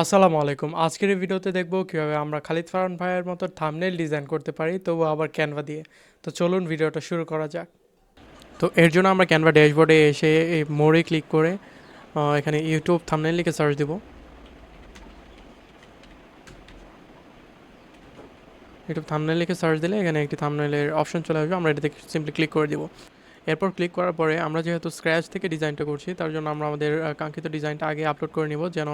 আসসালামু আলাইকুম। আজকের এই ভিডিওতে দেখব কীভাবে আমরা খালিদ ফারহান ভাইয়ের মতো থাম্বনেল ডিজাইন করতে পারি তবু আবার ক্যানভা দিয়ে। তো চলুন ভিডিওটা শুরু করা যাক। তো এর জন্য আমরা ক্যানভা ড্যাশবোর্ডে এসে এই মোড়ে ক্লিক করে এখানে ইউটিউব থামনেল লিখে সার্চ দেব। ইউটিউব থামনেল লিখে সার্চ দিলে এখানে একটি থামনেলের অপশন চলে আসবে, আমরা এটাতে সিম্পলি ক্লিক করে দিব। এরপর ক্লিক করার পরে আমরা যেহেতু স্ক্র্যাচ থেকে ডিজাইনটা করছি, তার জন্য আমরা আমাদের কাঙ্ক্ষিত ডিজাইনটা আগে আপলোড করে নিব, যেন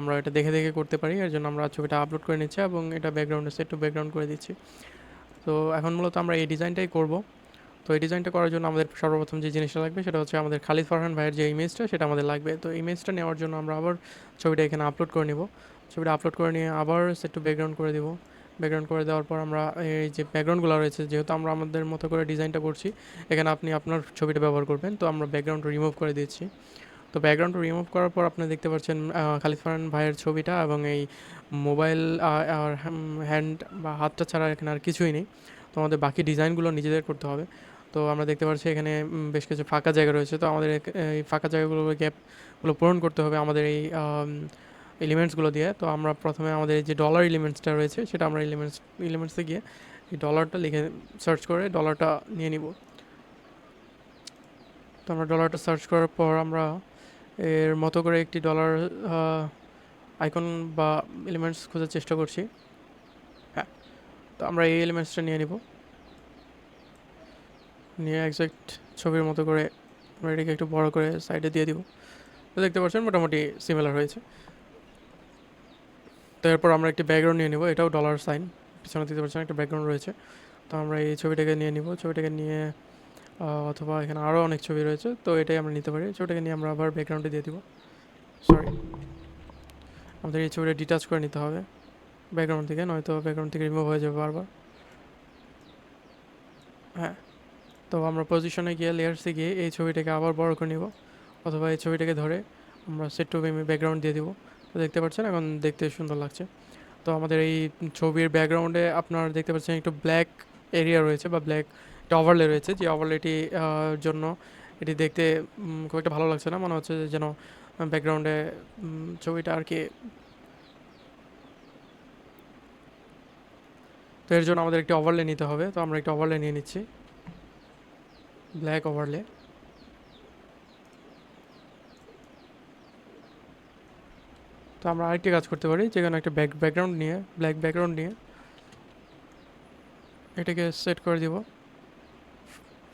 আমরা এটা দেখে দেখে করতে পারি। এর জন্য আমরা ছবিটা আপলোড করে নিচ্ছি এবং এটা ব্যাকগ্রাউন্ডে সেট টু ব্যাকগ্রাউন্ড করে দিচ্ছি। তো এখন মূলত আমরা এই ডিজাইনটাই করব। তো এই ডিজাইনটা করার জন্য আমাদের সর্বপ্রথম যে জিনিসটা লাগবে সেটা হচ্ছে আমাদের খালিদ ফারহান ভাইয়ের যে ইমেজটা সেটা আমাদের লাগবে। তো ইমেজটা নেওয়ার জন্য আমরা আবার ছবিটা এখানে আপলোড করে নিব। ছবিটা আপলোড করে নিয়ে আবার সেট টু ব্যাকগ্রাউন্ড করে দেবো। ব্যাকগ্রাউন্ড করে দেওয়ার পর আমরা এই যে ব্যাকগ্রাউন্ডগুলো রয়েছে, যেহেতু আমরা আমাদের মতো করে ডিজাইনটা করছি, এখানে আপনি আপনার ছবিটা ব্যবহার করবেন। তো আমরা ব্যাকগ্রাউন্ড রিমুভ করে দিচ্ছি। তো ব্যাকগ্রাউন্ড রিমুভ করার পর আপনি দেখতে পাচ্ছেন খালিদ ফারহান ভাইয়ের ছবিটা এবং এই মোবাইল আর হ্যান্ড বা হাতটা ছাড়া এখানে আর কিছুই নেই। তো আমাদের বাকি ডিজাইনগুলো নিজেদের করতে হবে। তো আমরা দেখতে পাচ্ছি এখানে বেশ কিছু ফাঁকা জায়গা রয়েছে। তো আমাদের এই ফাঁকা জায়গাগুলো গ্যাপগুলো পূরণ করতে হবে আমাদের এই এলিমেন্টসগুলো দিয়ে। তো আমরা প্রথমে আমাদের যে ডলার এলিমেন্টসটা রয়েছে, সেটা আমরা এলিমেন্টস এলিমেন্টসে গিয়ে এই ডলারটা লিখে সার্চ করে ডলারটা নিয়ে নিব। তো আমরা ডলারটা সার্চ করার পর আমরা এর মতো করে একটি ডলার আইকন বা এলিমেন্টস খোঁজার চেষ্টা করছি। হ্যাঁ তো আমরা এই এলিমেন্টসটা নিয়ে নিব। নিয়ে একজ্যাক্ট ছবির মতো করে আমরা এটাকে একটু বড় করে সাইডে দিয়ে দিব। তো দেখতে পাচ্ছেন, মোটামুটি সিমিলার হয়েছে। তো এরপর আমরা একটি ব্যাকগ্রাউন্ড নিয়ে নিব, এটাও ডলার সাইন পিছনে দিতে পারছেন একটা ব্যাকগ্রাউন্ড রয়েছে। তো আমরা এই ছবিটাকে নিয়ে নিব, ছবিটাকে নিয়ে অথবা এখানে আরও অনেক ছবি রয়েছে, তো এটাই আমরা নিতে পারি। ছবিটাকে নিয়ে আমরা আবার ব্যাকগ্রাউন্ডে দিয়ে দিব। সরি আমাদের এই ছবিটা ডিটাচ করে নিতে হবে ব্যাকগ্রাউন্ড থেকে, নয়তো ব্যাকগ্রাউন্ড থেকে রিমুভ হয়ে যাবে বারবার। হ্যাঁ তো আমরা পজিশনে গিয়ে লেয়ার্সে গিয়ে এই ছবিটাকে আবার বড় করে নিব। অথবা এই ছবিটাকে ধরে আমরা সেট টু ব্যাকগ্রাউন্ড দিয়ে দিব। তো দেখতে পাচ্ছেন, এখন দেখতে সুন্দর লাগছে। তো আমাদের এই ছবির ব্যাকগ্রাউন্ডে আপনার দেখতে পাচ্ছেন একটু ব্ল্যাক এরিয়া রয়েছে বা ব্ল্যাক একটা ওভারলে রয়েছে, যে ওভারলেটি জন্য এটি দেখতে খুব একটা ভালো লাগছে না। মনে হচ্ছে যে যেন ব্যাকগ্রাউন্ডে ছবিটা আর কি তো এর জন্য আমাদের একটি ওভারলে নিতে হবে। তো আমরা একটা ওভারলে নিয়ে নিচ্ছি। ব্ল্যাক ওভারলে তো আমরা আরেকটি কাজ করতে পারি যেখানে একটা ব্যাক ব্যাকগ্রাউন্ড নিয়ে ব্ল্যাক ব্যাকগ্রাউন্ড নিয়ে এটাকে সেট করে দিব।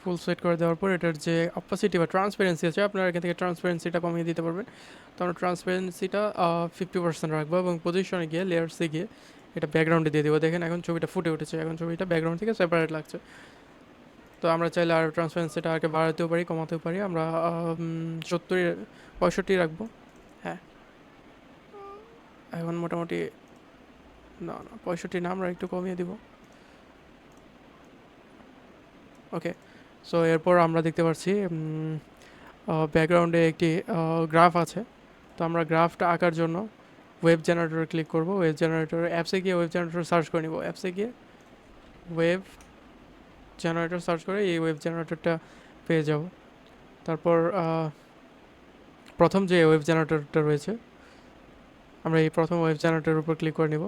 ফুল সেট করে দেওয়ার পর এটার যে অপাসিটি বা ট্রান্সপারেন্সি আছে, আপনারা এখান থেকে ট্রান্সপারেন্সিটা কমিয়ে দিতে পারবেন। তো আমরা ট্রান্সপারেন্সিটা ফিফটি পার্সেন্ট রাখব এবং পজিশনে গিয়ে লেয়ার্সে গিয়ে এটা ব্যাকগ্রাউন্ডে দিয়ে দেবো। দেখেন, এখন ছবিটা ফুটে উঠেছে। এখন ছবিটা ব্যাকগ্রাউন্ড থেকে সেপারেট লাগছে। তো আমরা চাইলে আর ট্রান্সপারেন্সিটা আগে বাড়াতেও পারি, কমাতেও পারি। আমরা সত্তর, পঁয়ষট্টি রাখব। হ্যাঁ। এখন মোটামুটি, না না, পঁয়ষট্টি না, আমরা একটু কমিয়ে দিব। ওকে। সো এরপর আমরা দেখতে পাচ্ছি ব্যাকগ্রাউন্ডে একটি গ্রাফ আছে। তো আমরা গ্রাফটা আঁকার জন্য ওয়েব জেনারেটর ক্লিক করব। ওয়েব জেনারেটর অ্যাপসে গিয়ে ওয়েব জেনারেটর সার্চ করে নিব। অ্যাপসে গিয়ে ওয়েব জেনারেটর সার্চ করে এই ওয়েব জেনারেটরটা পেয়ে যাব। তারপর প্রথম যে ওয়েব জেনারেটরটা রয়েছে, আমরা এই প্রথম ওয়েব জেনারেটরের উপর ক্লিক করে নিব।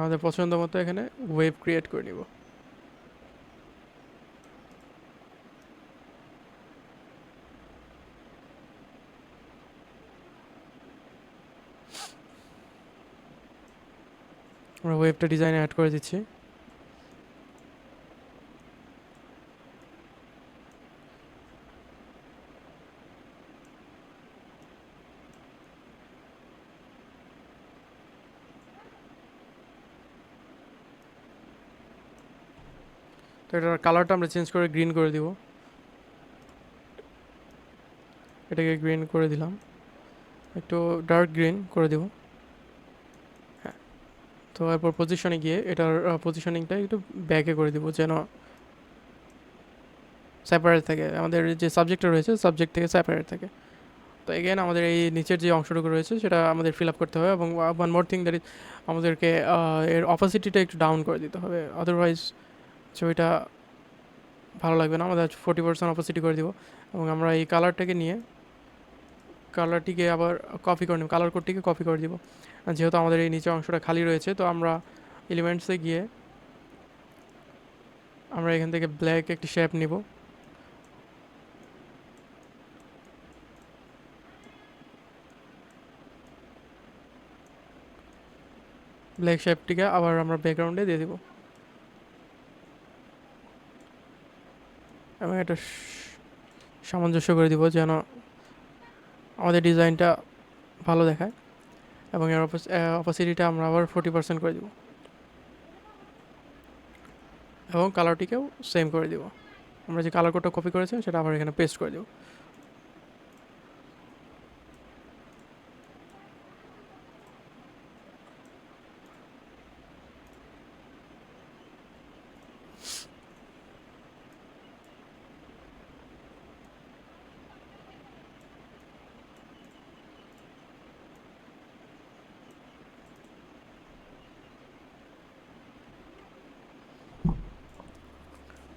আমাদের পছন্দ মতো এখানে ওয়েব ক্রিয়েট করে নিব। আমরা ওয়েবটা ডিজাইনে অ্যাড করে দিচ্ছি। তো এটার কালারটা আমরা চেঞ্জ করে গ্রিন করে দিব। এটাকে গ্রিন করে দিলাম। একটু ডার্ক গ্রিন করে দিব। তো এরপর পজিশনে গিয়ে এটার পজিশনিংটা একটু ব্যাকে করে দিব যেন সেপারেট থাকে। আমাদের যে সাবজেক্টটা রয়েছে সাবজেক্ট থেকে সেপারেট থাকে। তো এগেন আমাদের এই নিচের যে অংশটুকু রয়েছে, সেটা আমাদের ফিল আপ করতে হবে এবং one more thing that is আমাদেরকে এর অপোসিটিটা একটু ডাউন করে দিতে হবে। আদারওয়াইজ ছবিটা ভালো লাগবে না। আমাদের ফোর্টি পার্সেন্ট অপোসিটি করে দিব এবং আমরা এই কালারটাকে নিয়ে কালারটিকে আবার কপি করে নেব। কালার কোডটিকে কপি করে দিব। যেহেতু আমাদের এই নিচের অংশটা খালি রয়েছে, তো আমরা এলিমেন্টসে গিয়ে আমরা এখান থেকে ব্ল্যাক একটি শেপ নিব। ব্ল্যাক শেপটিকে আবার আমরা ব্যাকগ্রাউন্ডে দিয়ে দিব। এবং স- সামঞ্জস্য করে দিব যেন আমাদের ডিজাইনটা ভালো দেখায়। এবং এর অপাসিটিটা আমরা আবার ফোর্টি পার্সেন্ট করে দিব। এবং কালারটিকেও সেম করে দিব। আমরা যে কালার কোডটা কপি করেছি সেটা আবার এখানে পেস্ট করে দিব।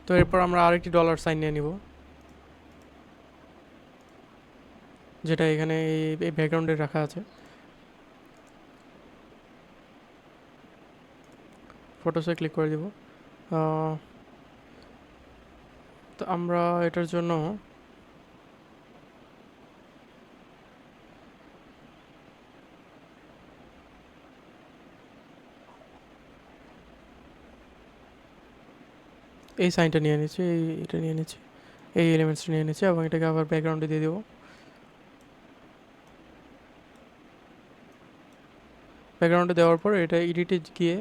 তো এরপর আমরা আরেকটি ডলার সাইন নিয়ে নিব। যেটা এখানে এই- ব্যাকগ্রাউন্ডে রাখা আছে। ফটোসে ক্লিক করে দিব। তো আমরা এটার জন্য এই সাইনটা নিয়ে নিচ্ছি এই এটা নিয়ে নিচ্ছি এই এলিমেন্টসটা নিয়ে নিচ্ছি এবং এটাকে আবার ব্যাকগ্রাউন্ডে দিয়ে দেবো। ব্যাকগ্রাউন্ডে দেওয়ার পর এটা এডিটে গিয়ে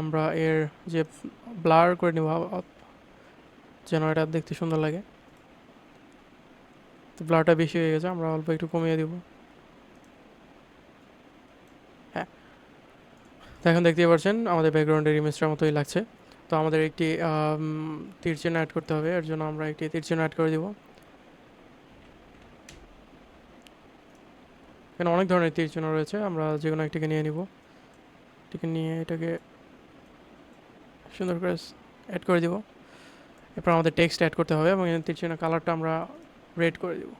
আমরা এর যে ব্লার করে নেব যেন এটা দেখতে সুন্দর লাগে। তো ব্লারটা বেশি হয়ে গেছে, আমরা অল্প একটু কমিয়ে দেব। হ্যাঁ। এখন দেখতেই পাচ্ছেন আমাদের ব্যাকগ্রাউন্ডের ইমেজটার মতোই লাগছে। তো আমাদের একটি তীর অ্যাড করতে হবে। এর জন্য আমরা একটি তীর অ্যাড করে দিব। এখানে অনেক ধরনের তীর রয়েছে। আমরা যে কোনো একটিকে নিয়ে নিব। এটিকে নিয়ে এটাকে সুন্দর করে অ্যাড করে দিব। এরপর আমাদের টেক্সট অ্যাড করতে হবে এবং তীর চিহ্ন কালারটা আমরা রেড করে দিব।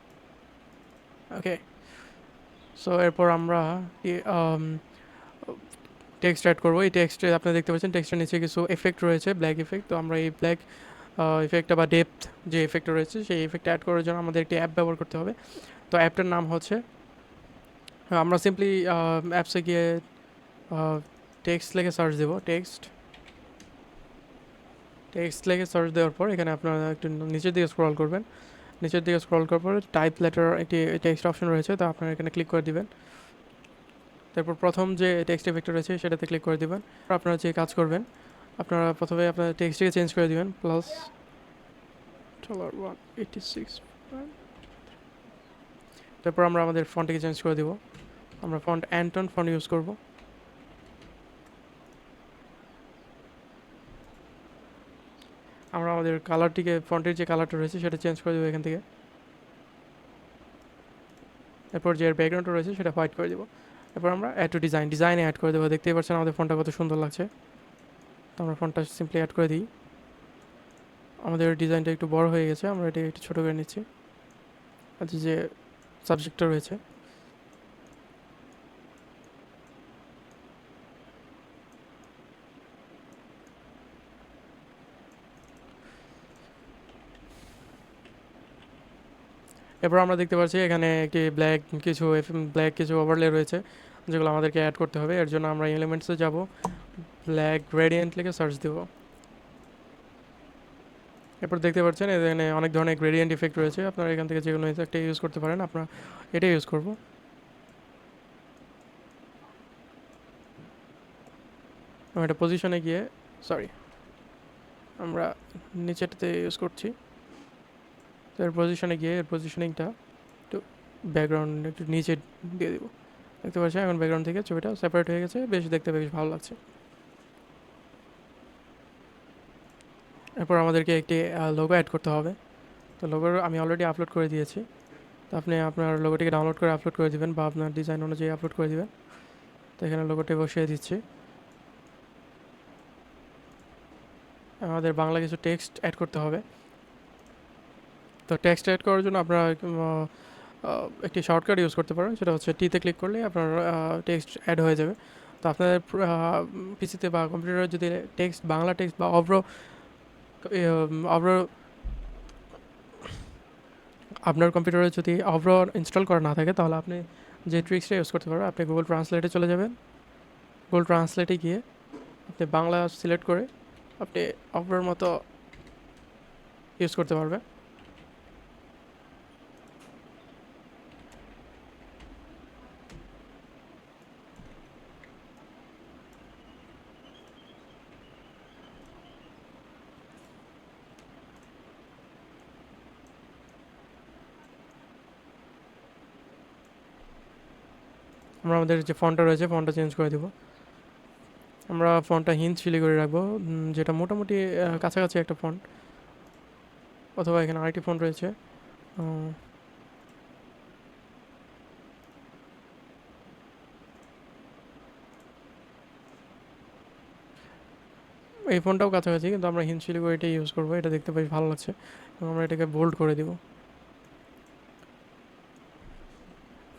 ওকে সো এরপর আমরা টেক্সট অ্যাড করব। এই টেক্সটে আপনি দেখতে পাচ্ছেন টেক্সটের নিচে কিছু এফেক্ট রয়েছে ব্ল্যাক এফেক্ট তো আমরা এই ব্ল্যাক ইফেক্টটা বা ডেপথ যে এফেক্টটা রয়েছে, সেই এফেক্ট অ্যাড করার জন্য আমাদের একটি অ্যাপ ব্যবহার করতে হবে। তো অ্যাপটার নাম হচ্ছে আমরা সিম্পলি অ্যাপসে গিয়ে টেক্সট লেগে সার্চ দেবো। টেক্সট টেক্সট লেগে সার্চ দেওয়ার পর এখানে আপনারা একটু নিচের দিকে স্ক্রল করবেন। নিচের দিকে স্ক্রল করার পর টাইপ লেটার একটি টেক্সট অপশন রয়েছে, তো আপনারা এখানে ক্লিক করে দিবেন। তারপর প্রথম যে টেক্সট এফেক্ট রয়েছে সেটাতে ক্লিক করে দিবেন। আপনারা যে কাজ করবেন আপনারা প্রথমে আপনার টেক্সটটিকে চেঞ্জ করে দিবেন plus dollar one eighty six তারপর আমরা আমাদের ফন্টটিকে চেঞ্জ করে দিব। আমরা ফন্ট অ্যান্টন ফন্ট ইউজ করব। আমরা আমাদের কালারটিকে ফন্টের যে কালারটা রয়েছে সেটা চেঞ্জ করে দেবো এখান থেকে। এরপর যে ব্যাকগ্রাউন্ডটা রয়েছে সেটা হোয়াইট করে দেবো। এরপর আমরা অ্যাড টু ডিজাইন ডিজাইনে অ্যাড করে দেবো। দেখতেই পাচ্ছেন আমাদের ফোনটা কত সুন্দর লাগছে। তো আমরা ফোনটা সিম্পলি অ্যাড করে দিই। আমাদের ডিজাইনটা একটু বড় হয়ে গেছে। আমরা এটা একটু ছোটো করে নিচ্ছি। আর যে সাবজেক্টটা রয়েছে। এরপর আমরা দেখতে পাচ্ছি এখানে একটি ব্ল্যাক কিছু ব্ল্যাক কিছু ওভারলে রয়েছে, যেগুলো আমাদেরকে অ্যাড করতে হবে। এর জন্য আমরা এলিমেন্টসে যাব। ব্ল্যাক গ্রেডিয়েন্ট লিখে সার্চ দেব। এরপর দেখতে পাচ্ছেন এখানে অনেক ধরনের গ্রেডিয়েন্ট ইফেক্ট রয়েছে। আপনারা এখান থেকে যে কোনো একটা ইউজ করতে পারেন। আপনারা এটাই ইউজ করব। এবং এটা পজিশনে গিয়ে সরি আমরা নিচেটাতে ইউজ করছি। তো এর পজিশনে গিয়ে এর পজিশনিংটা একটু ব্যাকগ্রাউন্ড একটু নিচে দিয়ে দিব। দেখতে পাচ্ছেন, এখন ব্যাকগ্রাউন্ড থেকে ছবিটা সেপারেট হয়ে গেছে। বেশ দেখতে বেশ ভালো লাগছে। এরপর আমাদেরকে একটি লোগো অ্যাড করতে হবে। তো লোগোর আমি অলরেডি আপলোড করে দিয়েছি। তো আপনি আপনার লোগোটিকে ডাউনলোড করে আপলোড করে দিবেন বা আপনার ডিজাইন অনুযায়ী আপলোড করে দিবেন। তো এখানে লোগোটি বসিয়ে দিচ্ছি। আমাদের বাংলা কিছু টেক্সট অ্যাড করতে হবে। তো টেক্সট অ্যাড করার জন্য আপনারা একটি শর্টকাট ইউজ করতে পারেন। সেটা হচ্ছে টিতে ক্লিক করলে আপনার টেক্সট অ্যাড হয়ে যাবে। তো আপনাদের পিসিতে বা কম্পিউটারে যদি টেক্সট বাংলা টেক্সট বা অব্র অব্র আপনার কম্পিউটারে যদি অব্র ইনস্টল করা না থাকে, তাহলে আপনি যে ট্রিক্সটা ইউজ করতে পারেন আপনি গুগল ট্রান্সলেটে চলে যাবেন। গুগল ট্রান্সলেটে গিয়ে আপনি বাংলা সিলেক্ট করে আপনি অব্রর মতো ইউজ করতে পারবেন। আমরা আমাদের যে ফন্টটা রয়েছে ফন্টটা চেঞ্জ করে দেবো। আমরা ফন্টটা হিন্দ করে রাখব যেটা মোটামুটি কাছাকাছি একটা ফন্ট অথবা এখানে আরেকটি ফন্ট রয়েছে এই ফোনটাও কাছাকাছি, কিন্তু আমরা হিন্দ করে এটাই ইউজ করব। এটা দেখতে বেশ ভালো লাগছে এবং আমরা এটাকে বোল্ড করে দিব।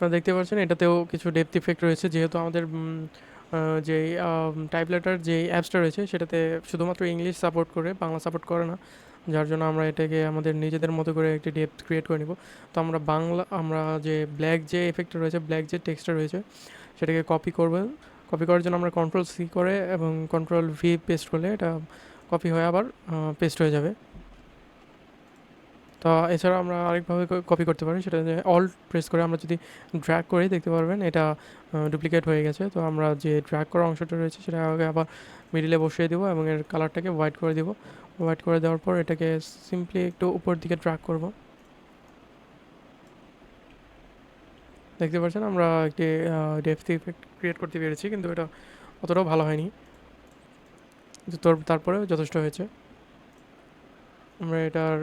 আপনারা দেখতে পাচ্ছেন, এটাতেও কিছু ডেপথ ইফেক্ট রয়েছে। যেহেতু আমাদের যে টাইপ লেটার যে অ্যাপসটা রয়েছে, সেটাতে শুধুমাত্র ইংলিশ সাপোর্ট করে, বাংলা সাপোর্ট করে না। যার জন্য আমরা এটাকে আমাদের নিজেদের মতো করে একটি ডেপথ ক্রিয়েট করে নিব। তো আমরা বাংলা, আমরা যে ব্ল্যাক যে এফেক্টটা রয়েছে ব্ল্যাক যে টেক্সটটা রয়েছে, সেটাকে কপি করবেন কপি করার জন্য আমরা কন্ট্রোল সি করে এবং কন্ট্রোল ভি পেস্ট করলে এটা কপি হয়ে আবার পেস্ট হয়ে যাবে। তো এছাড়া আমরা আরেকভাবে কপি করতে পারি, সেটা যে অল্ট প্রেস করে আমরা যদি ড্র্যাগ করি দেখতে পারবেন, এটা ডুপ্লিকেট হয়ে গেছে। তো আমরা যে ড্র্যাগ করা অংশটা রয়েছে, সেটা আগে আবার মিডিলে বসিয়ে দেবো এবং এর কালারটাকে হোয়াইট করে দেবো। হোয়াইট করে দেওয়ার পর এটাকে সিম্পলি একটু উপর দিকে ড্র্যাগ করব। দেখতে পাচ্ছেন, আমরা একটি ডেপথ ইফেক্ট ক্রিয়েট করতে পেরেছি, কিন্তু এটা অতটাও ভালো হয়নি। কিন্তু তোর, তারপরেও যথেষ্ট হয়েছে। আমরা এটার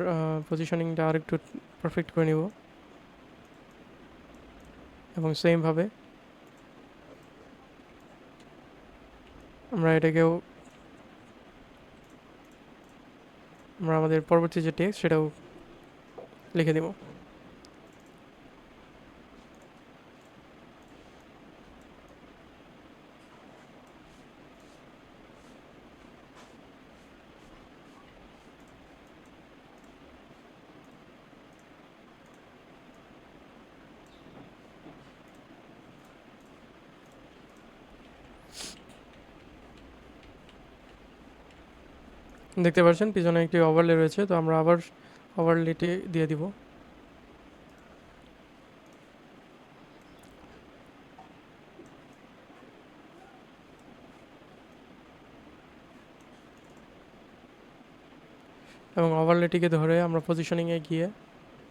পজিশনিংটা আরেকটু পারফেক্ট করে নিব। এবং সেমভাবে আমরা এটাকেও আমরা আমাদের পরবর্তী যে টেক্সট সেটাও লিখে দিব। দেখতে পাচ্ছেন, পিছনে একটি ওভারলে রয়েছে, তো আমরা আবার ওভারলেটি দিয়ে দিব। এবং ওভারলেটিকে ধরে আমরা পজিশনিংয়ে গিয়ে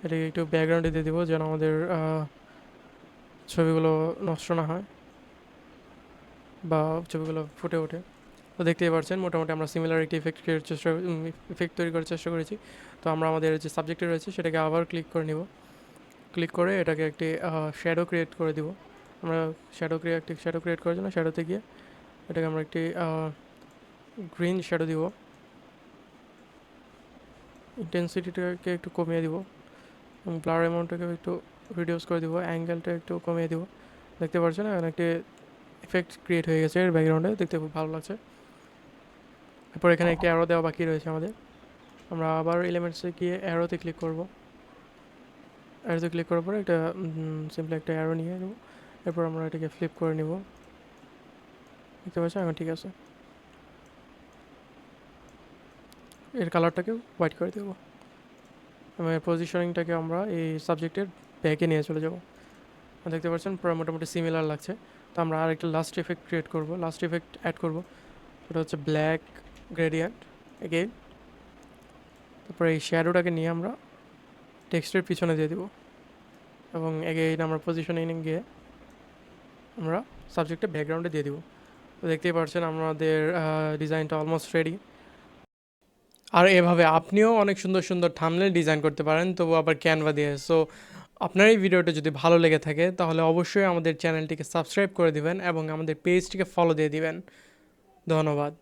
এটাকে একটু ব্যাকগ্রাউন্ডে দিয়ে দিব, যেন আমাদের ছবিগুলো নষ্ট না হয় বা ছবিগুলো ফুটে ওঠে। তো দেখতেই পাচ্ছেন মোটামুটি আমরা সিমিলার একটি ইফেক্ট চেষ্টা ইফেক্ট তৈরি করার চেষ্টা করেছি। তো আমরা আমাদের যে সাবজেক্টে রয়েছে সেটাকে আবার ক্লিক করে নিব। ক্লিক করে এটাকে একটি শ্যাডো ক্রিয়েট করে দিব। আমরা শ্যাডো ক্রিয়েট একটি শ্যাডো ক্রিয়েট করার জন্য শ্যাডোতে গিয়ে এটাকে আমরা একটি গ্রিন শ্যাডো দিব। ইন্টেন্সিটিটাকে একটু কমিয়ে দিব। এবং ব্লার অ্যামাউন্টটাকে একটু রিডিউস করে দিব। অ্যাঙ্গেলটা একটু কমিয়ে দিব। দেখতে পাচ্ছেন একটি ইফেক্ট ক্রিয়েট হয়ে গেছে এর ব্যাকগ্রাউন্ডে দেখতে খুব ভালো লাগছে। এরপর এখানে একটি অ্যারো দেওয়া বাকি রয়েছে আমাদের। আমরা আবার এলিমেন্টসে গিয়ে অ্যারোতে ক্লিক করব। অ্যারোতে ক্লিক করার পরে একটা সিম্পলি একটা অ্যারো নিয়ে নেব। এরপর আমরা এটাকে ফ্লিপ করে নেব। দেখতে পাচ্ছেন? এখন ঠিক আছে। এর কালারটাকে হোয়াইট করে দেবো। এবং এর পজিশনিংটাকে আমরা এই সাবজেক্টের ব্যাকে নিয়ে চলে যাব। দেখতে পাচ্ছেন? পুরো মোটামুটি সিমিলার লাগছে। তো আমরা আর একটা লাস্ট এফেক্ট ক্রিয়েট করব। লাস্ট এফেক্ট অ্যাড করব। ওটা হচ্ছে ব্ল্যাক গ্রেডিয়েন্ট এগেইন তারপরে এই শ্যাডোটাকে নিয়ে আমরা টেক্সটের পিছনে দিয়ে দিব। এবং এগেইন আমরা পজিশনিং গিয়ে আমরা সাবজেক্টে ব্যাকগ্রাউন্ডে দিয়ে দিব। তো দেখতেই পাচ্ছেন আমাদের ডিজাইনটা অলমোস্ট রেডি আর এভাবে আপনিও অনেক সুন্দর সুন্দর থামনেল ডিজাইন করতে পারেন, তবু আবার ক্যানভা দিয়ে। সো আপনার এই ভিডিওটা যদি ভালো লেগে থাকে, তাহলে অবশ্যই আমাদের চ্যানেলটিকে সাবস্ক্রাইব করে দিবেন এবং আমাদের পেজটিকে ফলো দিয়ে দিবেন। ধন্যবাদ।